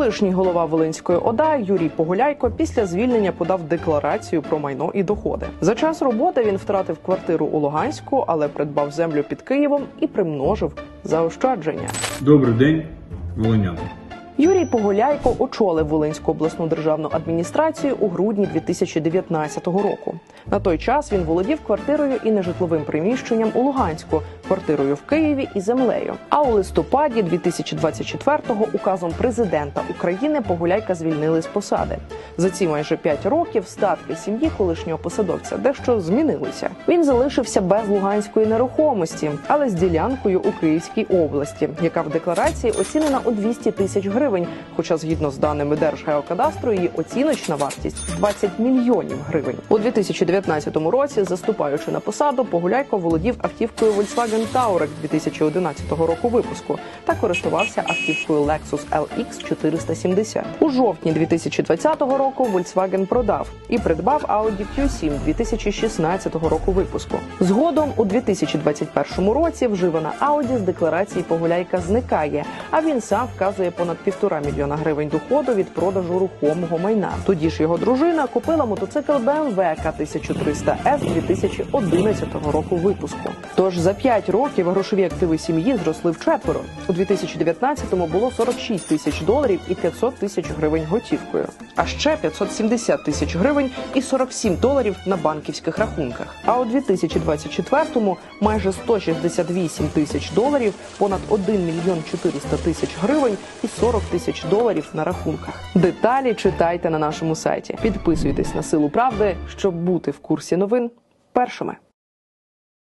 Колишній голова Волинської ОДА Юрій Погуляйко після звільнення подав декларацію про майно і доходи. За час роботи він втратив квартиру у Луганську, але придбав землю під Києвом і примножив заощадження. Добрий день, волиняни. Юрій Погуляйко очолив Волинську обласну державну адміністрацію у грудні 2019 року. На той час він володів квартирою і нежитловим приміщенням у Луганську, квартирою в Києві і землею. А у листопаді 2024-го указом президента України Погуляйка звільнили з посади. За ці майже п'ять років статки сім'ї колишнього посадовця дещо змінилися. Він залишився без луганської нерухомості, але з ділянкою у Київській області, яка в декларації оцінена у 200 тисяч гривень. Хоча, згідно з даними Держгеокадастру, її оціночна вартість 20 мільйонів гривень. У 2019 році, заступаючи на посаду, Погуляйко володів автівкою Volkswagen Touareg 2011 року випуску та користувався автівкою Lexus LX 470. У жовтні 2020 року Volkswagen продав і придбав Audi Q7 2016 року випуску. Згодом у 2021 році вживана Audi з декларації Погуляйка зникає, а він сам вказує понад півтора мільйона гривень доходу від продажу рухомого майна. Тоді ж його дружина купила мотоцикл BMW К1300S 2011 року випуску. Тож за 5 років грошові активи сім'ї зросли вчетверо. У 2019-му було 46 тисяч доларів і 500 тисяч гривень готівкою, а ще 570 тисяч гривень і 47 доларів на банківських рахунках. А у 2024-му майже 168 тисяч доларів, понад 1 мільйон 400 тисяч гривень і 40 тисяч доларів на рахунках. Деталі читайте на нашому сайті. Підписуйтесь на силу правди, щоб бути в курсі новин першими.